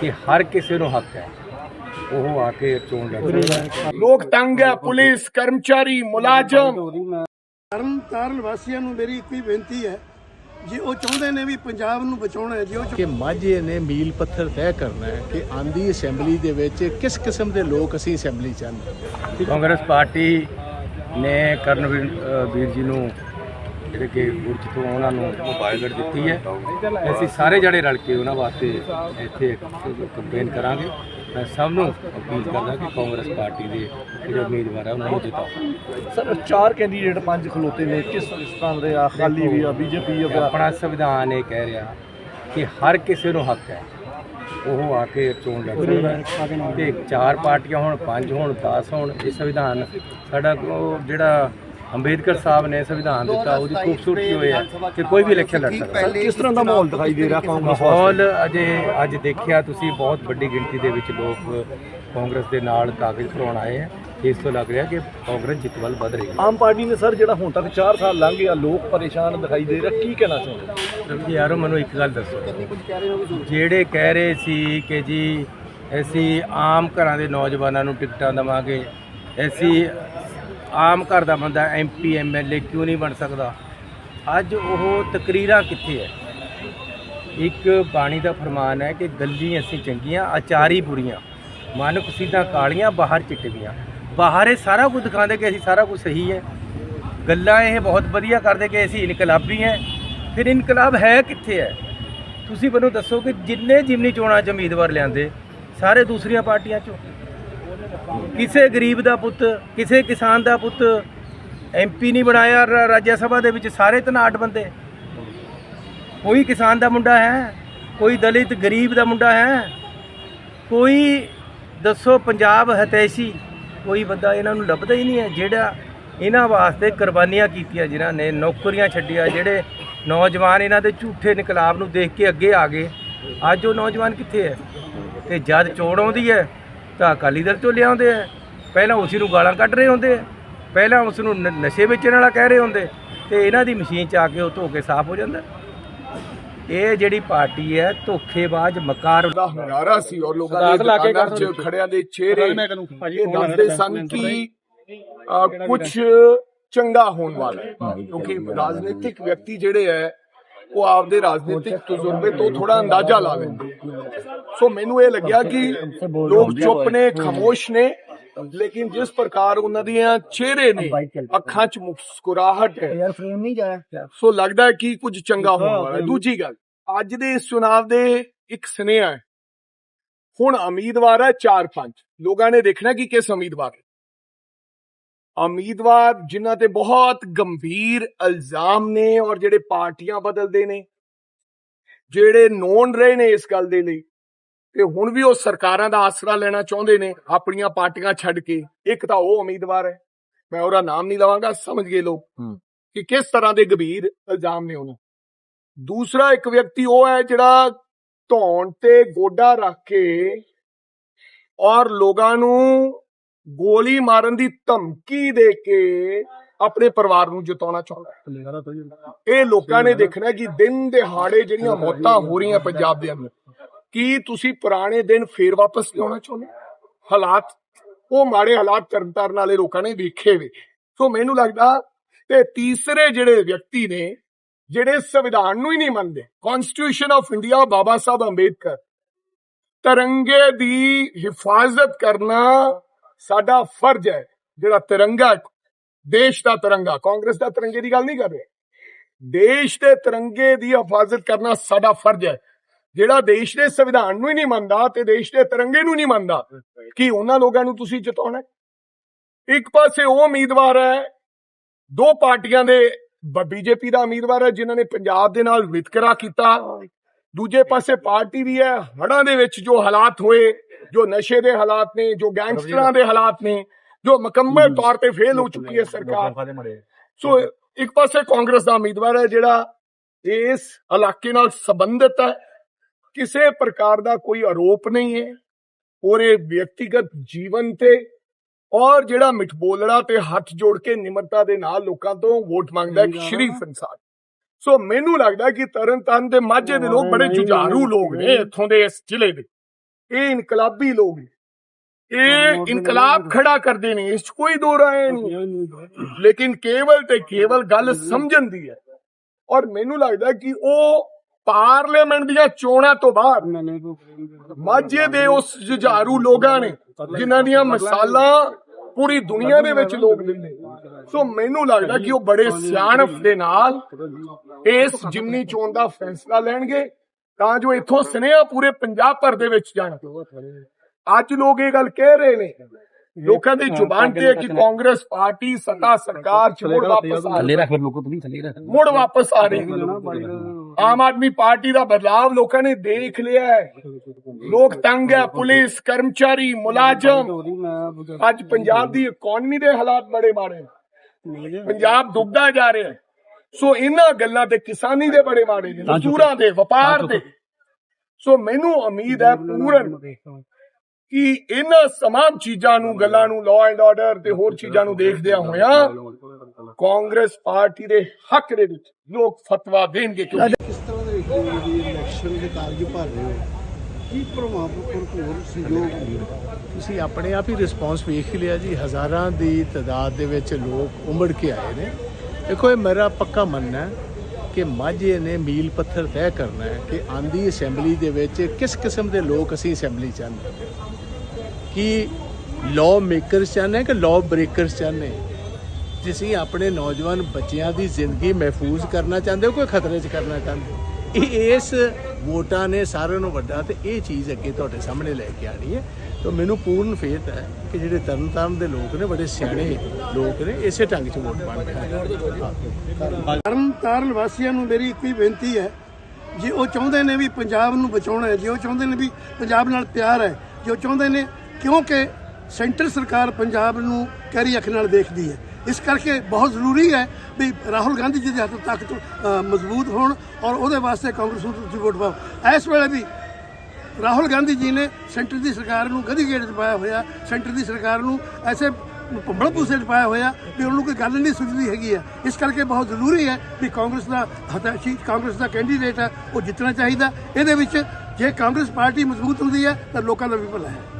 ਕਿ ਹਰ ਕਿਸੇ ਨੂੰ ਹੱਕ ਹੈ। ਉਹ ਆ ਕੇ ਚੋਣ ਲੜ ਸਕਦਾ ਲੋਕ ਤੰਗ ਹੈ ਪੁਲਿਸ ਕਰਮਚਾਰੀ ਮੁਲਾਜ਼ਮ। ਤਰਨ ਤਾਰਨ ਵਾਸੀਆਂ ਨੂੰ ਮੇਰੀ ਇੱਕੋ ਹੀ ਬੇਨਤੀ ਹੈ ਜੇ ਉਹ ਚਾਹੁੰਦੇ ਨੇ ਵੀ ਪੰਜਾਬ ਨੂੰ ਬਚਾਉਣਾ ਹੈ ਜੇ ਉਹ ਕਿ ਮਾਝੇ ਨੇ ਮੀਲ ਪੱਥਰ ਤੈਅ ਕਰਨਾ ਹੈ ਕਿ ਆਂਦੀ ਅਸੈਂਬਲੀ ਦੇ ਵਿੱਚ ਕਿਸ ਕਿਸਮ ਦੇ ਲੋਕ ਅਸੀਂ ਅਸੈਂਬਲੀ ਚ ਆਉਂਦੇ ਕਾਂਗਰਸ ਪਾਰਟੀ ਨੇ ਕਰਨਵੀਰ ਅ, ਵੀਰ ਜੀ ਨੂੰ ਜਿਹੜੇ ਕਿ ਗੁਰਜ ਤੋਂ ਉਹਨਾਂ ਨੂੰ ਮੁਬਾਰਕਬਾਦ ਦਿੱਤੀ ਹੈ। ਅਸੀਂ ਸਾਰੇ ਜਣੇ ਰਲ ਕੇ ਉਹਨਾਂ ਵਾਸਤੇ ਇੱਥੇ ਕੰਪੇਨ ਕਰਾਂਗੇ। ਮੈਂ ਸਭ ਨੂੰ ਅਪੀਲ ਕਰਦਾ ਕਿ ਕਾਂਗਰਸ ਪਾਰਟੀ ਦੇ ਜਿਹੜੇ ਉਮੀਦਵਾਰ ਹੈ ਉਹਨਾਂ ਨੂੰ ਜਿਤਾਓ। ਸਰ ਚਾਰ ਕੈਂਡੀਡੇਟ ਪੰਜ ਖਲੋਤੇ ਨੇ। ਕਿਸ ਤਰ੍ਹਾਂ ਦੇ ਆ? ਅਕਾਲੀ ਵੀ ਆ ਬੀਜੇਪੀ ਆ ਆਪਣਾ ਸੰਵਿਧਾਨ ਇਹ ਕਹਿ ਰਿਹਾ ਕਿ ਹਰ ਕਿਸੇ ਨੂੰ ਹੱਕ ਹੈ। ਉਹ ਆ ਕੇ ਚੋਣ ਲੜ ਸਕਦਾ। ਤੇ ਚਾਰ ਪਾਰਟੀਆਂ ਹੋਣ ਪੰਜ ਹੋਣ 10 ਹੋਣ ਇਹ ਸੰਵਿਧਾਨ ਸਾਡਾ ਉਹ ਜਿਹੜਾ ਅੰਬੇਦਕਰ ਸਾਹਿਬ ਨੇ ਸੰਵਿਧਾਨ ਦਿੱਤਾ ਉਹਦੀ ਖੂਬਸੂਰਤੀ ਹੋਈ ਹੈ ਕਿ ਕੋਈ ਵੀ ਇਲੈਕਸ਼ਨ ਲੜ ਸਕਦਾ। ਹੈ। ਕਿਸ ਤਰ੍ਹਾਂ ਦਾ ਮਾਹੌਲ ਦਿਖਾਈ ਦੇ ਰਿਹਾ ਕਾਂਗਰਸ ਵਾਸਤੇ? ਮਾਹੌਲ ਅਜੇ ਅੱਜ ਦੇਖਿਆ ਤੁਸੀਂ ਬਹੁਤ ਵੱਡੀ ਗਿਣਤੀ ਦੇ ਵਿੱਚ ਲੋਕ ਕਾਂਗਰਸ ਦੇ ਨਾਲ ਕਾਗਜ਼ ਭਰਵਾਉਣ ਆਏ ਹੈ। ਇਸ ਤੋਂ ਲੱਗ ਰਿਹਾ ਕਿ ਕਾਂਗਰਸ ਜਿੱਤ ਵੱਲ ਵਧ ਰਹੀ ਹੈ। ਆਮ ਪਾਰਟੀ ਨੇ ਸਰ ਜਿਹੜਾ ਹੁਣ ਤੱਕ 4 ਸਾਲ ਲੰਘ ਗਏ ਆ ਲੋਕ ਪਰੇਸ਼ਾਨ ਦਿਖਾਈ ਦੇ ਰਿਹਾ ਕੀ ਕਹਿਣਾ ਚਾਹੁੰਦੇ? ਜੀ ਯਾਰੋ ਮੈਨੂੰ ਇੱਕ ਗੱਲ ਦੱਸੋ। ਜਿਹੜੇ ਕਹਿ ਰਹੇ ਸੀ ਕਿ ਜੀ ਅਸੀਂ ਆਮ ਘਰਾਂ ਦੇ ਨੌਜਵਾਨਾਂ ਨੂੰ ਟਿਕਟਾਂ ਦੇਵਾਂਗੇ ਅਸੀਂ ਆਮ ਘਰ ਦਾ ਬੰਦਾ ਐਮਪੀ ਐਮਐਲਏ ਕਿਉਂ ਨਹੀਂ ਬਣ ਸਕਦਾ? ਅੱਜ ਉਹ ਤਕਰੀਰਾਂ ਕਿੱਥੇ ਹੈ ਇੱਕ ਬਾਣੀ ਦਾ ਫਰਮਾਨ ਹੈ ਕਿ ਗੱਲੀ ਅਸੀਂ ਚੰਗੀਆਂ, ਆਚਾਰੀ ਬੁਰੀਆਂ। ਮਨ ਕੁਸੀਦਾਂ ਕਾਲੀਆਂ, ਬਾਹਰ ਚਿੱਟੀਆਂ ਬਾਹਰ ਇਹ ਸਾਰਾ ਕੁਝ ਦਿਖਾਉਂਦੇ ਕਿ ਅਸੀਂ ਸਾਰਾ ਕੁਝ ਸਹੀ ਹੈ ਗੱਲਾਂ ਇਹ ਬਹੁਤ ਵਧੀਆ ਕਰਦੇ ਕਿ ਅਸੀਂ ਇਨਕਲਾਬੀ ਹੈ ਫਿਰ ਇਨਕਲਾਬ ਹੈ ਕਿੱਥੇ ਹੈ ਤੁਸੀਂ ਮੈਨੂੰ ਦੱਸੋ ਕਿ ਜਿੰਨੇ ਜਿਮਨੀ ਚੋਣਾਂ 'ਚ ਉਮੀਦਵਾਰ ਲਿਆਂਦੇ, ਸਾਰੇ ਦੂਸਰੀਆਂ ਪਾਰਟੀਆਂ 'ਚੋਂ? ਕਿਸੇ ਗਰੀਬ ਦਾ ਪੁੱਤ, ਕਿਸੇ ਕਿਸਾਨ ਦਾ ਪੁੱਤ ਐਮਪੀ ਨਹੀਂ ਬਣਾਇਆ ਰਾਜ ਸਭਾ ਦੇ ਵਿੱਚ ਸਾਰੇ ਧਨਾਟ ਬੰਦੇ। ਕੋਈ ਕਿਸਾਨ ਦਾ ਮੁੰਡਾ ਹੈ, ਕੋਈ ਦਲਿਤ ਗਰੀਬ ਦਾ ਮੁੰਡਾ ਹੈ, ਕੋਈ ਦੱਸੋ ਪੰਜਾਬ ਹਤੈਸ਼ੀ, ਕੋਈ ਬੰਦਾ ਇਹਨਾਂ ਨੂੰ ਲੱਭਦਾ ਹੀ ਨਹੀਂ ਹੈ, ਜਿਹੜਾ ਇਹਨਾਂ ਵਾਸਤੇ ਕੁਰਬਾਨੀਆਂ ਕੀਤੀਆਂ, ਜਿਨ੍ਹਾਂ ਨੇ ਨੌਕਰੀਆਂ ਛੱਡੀਆਂ, ਜਿਹੜੇ ਨੌਜਵਾਨ ਇਹਨਾਂ ਦੇ ਝੂਠੇ ਇਨਕਲਾਬ ਨੂੰ ਦੇਖ ਕੇ ਅੱਗੇ ਆ ਗਏ। ਅੱਜ ਉਹ ਨੌਜਵਾਨ ਕਿੱਥੇ ਹੈ? ਤੇ ਜਦ ਚੋਣ ਆਉਂਦੀ ਹੈ ਤਾਂ ਅਕਾਲੀ ਦਲ ਤੋਂ ਲਿਆਉਂਦੇ ਆ। ਪਹਿਲਾਂ ਉਸ ਨੂੰ ਗਾਲਾਂ ਕੱਢ ਰਹੇ ਹੁੰਦੇ ਆ। ਪਹਿਲਾਂ ਉਸ ਨੂੰ ਨਸ਼ੇ ਵੇਚਣ ਵਾਲਾ ਕਹਿ ਰਹੇ ਹੁੰਦੇ ਤੇ ਇਹਨਾਂ ਦੀ ਮਸ਼ੀਨ ਚ ਆ ਕੇ ਉਹ ਧੋ ਕੇ ਸਾਫ਼ ਹੋ ਜਾਂਦਾ। ਇਹ ਜਿਹੜੀ ਪਾਰਟੀ ਹੈ ਧੋਖੇਬਾਜ਼ ਮਕਾਰ ਦਾ ਹੰਗਾਰਾ ਸੀ ਔਰ ਲੋਕਾਂ ਦੇ ਦੁਕਾਨਾਂ 'ਚ ਖੜਿਆਂ ਦੇ ਚਿਹਰੇ ਇਹ ਦੱਸਦੇ ਸਨ ਕਿ ਕੁਝ ਚੰਗਾ ਹੋਣ ਵਾਲਾ ਕਿਉਂਕਿ ਰਾਜਨੀਤਿਕ ਵਿਅਕਤੀ ਜਿਹੜੇ ਹੈ ਉਹ ਆਪਦੇ ਰਾਜਨੀਤਿਕ ਤਜਰਬੇ ਤੋਂ ਥੋੜਾ ਅੰਦਾਜ਼ਾ ਲਾ ਲੈਂਦੇ ਸੋ ਮੈਨੂੰ ਇਹ ਲੱਗਿਆ ਕਿ ਲੋਕ ਚੁੱਪ ਨੇ ਖਾਮੋਸ਼ ਨੇ ਲੇਕਿਨ ਜਿਸ ਪ੍ਰਕਾਰ ਉਹਨਾਂ ਦੀਆਂ ਚਿਹਰੇ ਨੇ ਅੱਖਾਂ 'ਚ ਮੁਸਕਰਾਹਟ ਹੈ। ਯਾਰ ਫਰੇਮ ਨਹੀਂ ਜਾਇਆ। ਸੋ ਲੱਗਦਾ ਹੈ ਕਿ ਕੁਝ ਚੰਗਾ ਹੋਣ ਵਾਲਾ ਹੈ। ਦੂਜੀ ਗੱਲ ਅੱਜ ਦੇ ਇਸ ਚੁਣਾਵ ਦੇ ਇੱਕ ਸੁਨੇਹਾ ਹੈ। ਹੁਣ ਉਮੀਦਵਾਰ ਹੈ 4-5 ਲੋਕਾਂ ਨੇ ਦੇਖਣਾ ਕਿ ਕਿਸ ਉਮੀਦਵਾਰ ਉਮੀਦਵਾਰ ਜਿਨ੍ਹਾਂ ਤੇ ਬਹੁਤ ਗੰਭੀਰ ਇਲਜ਼ਾਮ ਨੇ ਔਰ ਜਿਹੜੇ ਪਾਰਟੀਆਂ ਬਦਲਦੇ ਨੇ ਜਿਹੜੇ ਨੋਨ ਰਹੇ ਨੇ ਇਸ ਗੱਲ ਦੇ ਲਈ ਤੇ ਹੁਣ ਵੀ ਉਹ ਸਰਕਾਰਾਂ ਦਾ ਆਸਰਾ ਲੈਣਾ ਚਾਹੁੰਦੇ ਨੇ ਆਪਣੀਆਂ ਪਾਰਟੀਆਂ ਛੱਡ ਕੇ ਇੱਕ ਤਾਂ ਉਹ ਉਮੀਦਵਾਰ ਹੈ ਮੈਂ ਉਹਦਾ ਨਾਮ ਨਹੀਂ ਲਵਾਂਗਾ ਸਮਝ ਗਏ ਲੋਕ ਕਿ ਕਿਸ ਤਰ੍ਹਾਂ ਦੇ ਗੰਭੀਰ ਇਲਜ਼ਾਮ ਨੇ ਉਹਨਾਂ। ਦੂਸਰਾ ਇੱਕ ਵਿਅਕਤੀ ਉਹ ਹੈ ਜਿਹੜਾ ਧੌਣ ਤੇ ਗੋਡਾ ਰੱਖ ਕੇ ਔਰ ਲੋਕਾਂ ਨੂੰ ਗੋਲੀ ਮਾਰਨ ਦੀ ਧਮਕੀ ਦੇ ਕੇ ਆਪਣੇ ਪਰਿਵਾਰ ਨੂੰ ਜਿਤਾਉਣਾ ਚਾਹੁੰਦਾ ਹੈ। ਇਹ ਲੋਕਾਂ ਨੇ ਦੇਖਣਾ ਕਿ ਦਿਨ ਦਿਹਾੜੇ ਜਿਹੜੀਆਂ ਮੌਤਾਂ ਹੋ ਰਹੀਆਂ ਪੰਜਾਬ ਦੇ ਅੰਦਰ ਕੀ ਤੁਸੀਂ ਪੁਰਾਣੇ ਦਿਨ ਫੇਰ ਵਾਪਸ ਲਿਆਉਣਾ ਚਾਹੁੰਦੇ? ਹਾਲਾਤ ਉਹ ਮਾੜੇ ਹਾਲਾਤ ਤਰਨਤਾਰਨ ਵਾਲੇ ਲੋਕਾਂ ਨੇ ਵੇਖੇ ਵੇ। ਸੋ ਮੈਨੂੰ ਲੱਗਦਾ ਤੇ ਤੀਸਰੇ ਜਿਹੜੇ ਵਿਅਕਤੀ ਨੇ ਜਿਹੜੇ ਸੰਵਿਧਾਨ ਨੂੰ ਹੀ ਨਹੀਂ ਮੰਨਦੇ constitution of India Baba Sahib Ambedkar ਤਿਰੰਗੇ ਦੀ ਹਿਫਾਜ਼ਤ ਕਰਨਾ ਸਾਡਾ ਫਰਜ਼ ਹੈ, ਜਿਹੜਾ ਤਿਰੰਗਾ ਦੇਸ਼ ਦਾ ਤਿਰੰਗਾ, ਕਾਂਗਰਸ ਦਾ ਤਿਰੰਗੇ ਦੀ ਗੱਲ ਨਹੀਂ ਕਰ ਰਿਹਾ। ਦੇਸ਼ ਦੇ ਤਿਰੰਗੇ ਦੀ ਹਿਫਾਜ਼ਤ ਕਰਨਾ ਸਾਡਾ ਫਰਜ਼ ਹੈ। ਜਿਹੜਾ ਦੇਸ਼ ਦੇ ਸੰਵਿਧਾਨ ਨੂੰ ਹੀ ਨਹੀਂ ਮੰਨਦਾ ਤੇ ਦੇਸ਼ ਦੇ ਤਿਰੰਗੇ ਨੂੰ ਨਹੀਂ ਮੰਨਦਾ, ਕਿ ਉਹਨਾਂ ਲੋਕਾਂ ਨੂੰ ਤੁਸੀਂ ਜਿਤਾਉਣਾ ਇੱਕ ਪਾਸੇ ਉਹ ਉਮੀਦਵਾਰ ਹੈ, ਦੋ ਪਾਰਟੀਆਂ ਦੇ ਬੀਜੇਪੀ ਦਾ ਉਮੀਦਵਾਰ ਹੈ, ਜਿਨ੍ਹਾਂ ਨੇ ਪੰਜਾਬ ਦੇ ਨਾਲ ਵਿਤਕਰਾ ਕੀਤਾ। ਦੂਜੇ ਪਾਸੇ ਪਾਰਟੀ ਵੀ ਹੈ ਹੜਾਂ ਦੇ ਵਿੱਚ ਜੋ ਹਾਲਾਤ ਹੋਏ ਜੋ ਨਸ਼ੇ ਦੇ ਹਾਲਾਤ ਨੇ ਜੋ ਗੈਂਗਸਟਰਾਂ ਦੇ ਹਾਲਾਤ ਨੇ ਜੋ ਮੁਕੰਮਲ ਤੌਰ ਤੇ ਫੇਲ ਹੋ ਚੁੱਕੀ ਹੈ ਸਰਕਾਰ ਸੋ ਇੱਕ ਪਾਸੇ ਕਾਂਗਰਸ ਦਾ ਉਮੀਦਵਾਰ ਹੈ ਜਿਹੜਾ ਇਸ ਇਲਾਕੇ ਨਾਲ ਸੰਬੰਧਿਤ ਹੈ ਕਿਸੇ ਪ੍ਰਕਾਰ ਦਾ ਕੋਈ ਆਰੋਪ ਨਹੀਂ ਹੈ ਉਹਦੇ ਵਿਅਕਤੀਗਤ ਜੀਵਨ ਤੇ ਔਰ ਜਿਹੜਾ ਮਿੱਠ ਬੋਲੜਾ ਤੇ ਹੱਥ ਜੋੜ ਕੇ ਨਿਮਰਤਾ ਦੇ ਨਾਲ ਲੋਕਾਂ ਤੋਂ ਵੋਟ ਮੰਗਦਾ ਹੈ ਇੱਕ ਸ਼ਰੀਫ ਇਨਸਾਨ ਸੋ ਮੈਨੂੰ ਲੱਗਦਾ ਕਿ ਤਰਨਤਾਰਨ ਦੇ ਮਾਝੇ ਦੇ ਲੋਕ ਬੜੇ ਜੁਝਾਰੂ ਲੋਕ ਨੇ ਇੱਥੋਂ ਦੇ ਇਸ ਜ਼ਿਲ੍ਹੇ ਦੇ ਇਹ ਇਨਕਲਾਬੀ ਲੋਕ ਨੇ। ਇਹ ਇਨਕਲਾਬ ਖੜਾ ਕਰਦੇ ਨੇ ਇਸ 'ਚ ਕੋਈ ਦੋ ਰਾਏ ਨਹੀਂ। ਲੇਕਿਨ ਕੇਵਲ ਤੇ ਕੇਵਲ ਗੱਲ ਸਮਝਣ ਦੀ ਹੈ। ਔਰ ਮੈਨੂੰ ਲੱਗਦਾ ਕਿ ਉਹ ਪਾਰਲੀਮੈਂਟ ਦੀਆਂ ਚੋਣਾਂ ਤੋਂ ਬਾਅਦ ਮਾਝੇ ਦੇ ਉਸ ਜੁਝਾਰੂ ਲੋਕਾਂ ਨੇ ਜਿਨ੍ਹਾਂ ਦੀਆਂ ਮਿਸਾਲਾਂ ਪੂਰੀ ਦੁਨੀਆ ਦੇ ਵਿੱਚ ਲੋਕ ਦਿੰਦੇ ਸੋ ਮੈਨੂੰ ਲੱਗਦਾ ਕਿ ਉਹ ਬੜੇ ਸਿਆਣਪ ਦੇ ਨਾਲ ਇਸ ਜਿਮਨੀ ਚੋਣ ਦਾ ਫੈਸਲਾ ਲੈਣਗੇ। ਤਾਂ ਜੋ ਇੱਥੋਂ ਸੁਨੇਹਾ ਪੂਰੇ ਪੰਜਾਬ ਭਰ ਦੇ ਵਿੱਚ ਜਾਣ। ਅੱਜ ਲੋਕ ਇਹ ਗੱਲ ਕਹਿ ਰਹੇ ਨੇ। ਲੋਕਾਂ ਦੀ ਜ਼ੁਬਾਨ ਤੇ ਹੈ ਕਿ ਕਾਂਗਰਸ ਪਾਰਟੀ ਸੱਤਾ ਸਰਕਾਰ ਚ ਮੁੜ ਵਾਪਸ ਆ ਰਹੀ ਰੱਖ ਲੋਕੋ ਤੁਸੀਂ ਥੱਲੇ ਰੱਖ। ਮੁੜ ਵਾਪਸ ਆ ਰਹੀ ਹੈ। ਆਮ ਆਦਮੀ ਪਾਰਟੀ ਦਾ ਬਦਲਾਵ ਲੋਕਾਂ ਨੇ ਦੇਖ ਲਿਆ ਹੈ। ਲੋਕ ਤੰਗ ਹੈ ਪੁਲਿਸ ਕਰਮਚਾਰੀ ਮੁਲਾਜ਼ਮ। ਅੱਜ ਪੰਜਾਬ ਦੀ ਇਕਨੋਮੀ ਦੇ ਹਾਲਾਤ ਬੜੇ ਮਾੜੇ ਪੰਜਾਬ ਡੁੱਬਦਾ ਜਾ ਰਿਹਾ ਹੈ। ਸੋ ਇਹਨਾਂ ਗੱਲਾਂ ਤੇ ਕਿਸਾਨੀ ਦੇ ਬੜੇ ਮਾੜੇ ਨੇ ਮਜ਼ਦੂਰਾਂ ਦੇ ਵਪਾਰ ਦੇ। ਸੋ ਮੈਨੂੰ ਉਮੀਦ ਹੈ ਪੂਰਨ ਕਿ ਇਹਨਾਂ ਤਮਾਮ ਚੀਜ਼ਾਂ ਨੂੰ ਗੱਲਾਂ ਨੂੰ ਲਾਅ ਐਂਡ ਆਰਡਰ ਤੇ ਹੋਰ ਚੀਜ਼ਾਂ ਨੂੰ ਦੇਖਦਿਆਂ ਹੋਇਆਂ ਕਾਂਗਰਸ ਪਾਰਟੀ ਦੇ ਹੱਕ ਦੇ ਵਿੱਚ ਲੋਕ ਫਤਵਾ ਦੇਣਗੇ ਕਿਉਂਕਿ ਕਿਸ ਤਰ੍ਹਾਂ ਦੇ ਇਲੈਕਸ਼ਨ ਦੇ ਕਾਰਜ ਭਰ ਰਹੇ ਹੋ ਕੀ ਪ੍ਰਭਾਵ ਭਰਪੂਰ ਸਹਿਯੋਗ ਤੁਸੀਂ ਆਪਣੇ ਆਪ ਹੀ ਰਿਸਪੌਂਸ ਵੇਖ ਹੀ ਲਿਆ ਜੀ ਹਜ਼ਾਰਾਂ ਦੀ ਤਾਦਾਦ ਦੇ ਵਿੱਚ ਲੋਕ ਉਮੜ ਕੇ ਆਏ ਨੇ। ਦੇਖੋ, ਇਹ ਮੇਰਾ ਪੱਕਾ ਮੰਨਣਾ ਹੈ ਕਿ ਮਾਝੇ ਨੇ ਮੀਲ ਪੱਥਰ ਤੈਅ ਕਰਨਾ ਹੈ ਕਿ ਆਂਦੀ ਅਸੈਂਬਲੀ ਦੇ ਵਿੱਚ ਕਿਸ ਕਿਸਮ ਦੇ ਲੋਕ ਅਸੀਂ ਅਸੈਂਬਲੀ ਚਾਹੁੰਦੇ ਹਾਂ। ਕਿ ਲਾਅ ਮੇਕਰਸ ਚਾਹੁੰਦੇ ਕਿ ਲਾਅ ਬ੍ਰੇਕਰਸ ਚਾਹੁੰਦੇ ਹਾਂ? ਆਪਣੇ ਨੌਜਵਾਨ ਬੱਚਿਆਂ ਦੀ ਜ਼ਿੰਦਗੀ ਮਹਿਫੂਜ਼ ਕਰਨਾ ਚਾਹੁੰਦੇ ਹੋ, ਕੋਈ ਖਤਰੇ 'ਚ ਕਰਨਾ ਚਾਹੁੰਦੇ ਹੋ? ਇਹ ਇਸ ਵੋਟਾਂ ਨੇ ਸਾਰਿਆਂ ਨੂੰ ਵੱਡਾ ਤੇ ਇਹ ਚੀਜ਼ ਅੱਗੇ ਤੁਹਾਡੇ ਸਾਹਮਣੇ ਲੈ ਕੇ ਆਣੀ ਹੈ। ਤਾਂ ਮੈਨੂੰ ਪੂਰਨ ਫੇਤ ਹੈ ਕਿ ਜਿਹੜੇ ਤਰਨਤਾਰਨ ਦੇ ਲੋਕ ਨੇ ਬੜੇ ਸਿਆਣੇ ਲੋਕ ਨੇ ਇਸੇ ਢੰਗ 'ਚ ਵੋਟ ਪਾਉਣਗੇ ਤਰਨਤਾਰਨ ਵਾਸੀਆਂ ਨੂੰ ਮੇਰੀ ਇੱਕੋ ਹੀ ਬੇਨਤੀ ਹੈ ਜੇ ਉਹ ਚਾਹੁੰਦੇ ਨੇ ਵੀ ਪੰਜਾਬ ਨੂੰ ਬਚਾਉਣਾ ਹੈ ਜੇ ਉਹ ਚਾਹੁੰਦੇ ਨੇ ਵੀ ਪੰਜਾਬ ਨਾਲ ਪਿਆਰ ਹੈ ਜੇ ਉਹ ਚਾਹੁੰਦੇ ਨੇ ਕਿਉਂਕਿ ਸੈਂਟਰ ਸਰਕਾਰ ਪੰਜਾਬ ਨੂੰ ਕੈਰੀ ਅੱਖ ਨਾਲ ਦੇਖਦੀ ਹੈ। ਇਸ ਕਰਕੇ ਬਹੁਤ ਜ਼ਰੂਰੀ ਹੈ ਵੀ ਰਾਹੁਲ ਗਾਂਧੀ ਜੀ ਦੇ ਹੱਥ ਤੱਕ ਅ, ਮਜ਼ਬੂਤ ਹੋਣ ਔਰ ਉਹਦੇ ਵਾਸਤੇ ਕਾਂਗਰਸ ਨੂੰ ਤੁਸੀਂ ਵੋਟ ਪਾਓ। ਇਸ ਵੇਲੇ ਵੀ ਰਾਹੁਲ ਗਾਂਧੀ ਜੀ ਨੇ ਸੈਂਟਰ ਦੀ ਸਰਕਾਰ ਨੂੰ ਗਦੀ ਗੇੜ 'ਚ ਪਾਇਆ ਹੋਇਆ, ਸੈਂਟਰ ਦੀ ਸਰਕਾਰ ਨੂੰ ਐਸੇ ਭੰਬਲ ਪੂਸੇ 'ਚ ਪਾਇਆ ਹੋਇਆ ਵੀ ਉਹਨੂੰ ਕੋਈ ਗੱਲ ਨਹੀਂ ਸੁਝਦੀ ਹੈਗੀ ਹੈ ਇਸ ਕਰਕੇ ਬਹੁਤ ਜ਼ਰੂਰੀ ਹੈ ਵੀ ਕਾਂਗਰਸ ਦਾ ਹਤਾਸ਼ੀ, ਕਾਂਗਰਸ ਦਾ ਕੈਂਡੀਡੇਟ ਹੈ ਉਹ ਜਿੱਤਣਾ ਚਾਹੀਦਾ। ਇਹਦੇ ਵਿੱਚ ਜੇ ਕਾਂਗਰਸ ਪਾਰਟੀ ਮਜ਼ਬੂਤ ਹੁੰਦੀ ਹੈ, ਤਾਂ ਲੋਕਾਂ ਦਾ ਵੀ ਭਲਾ ਹੈ।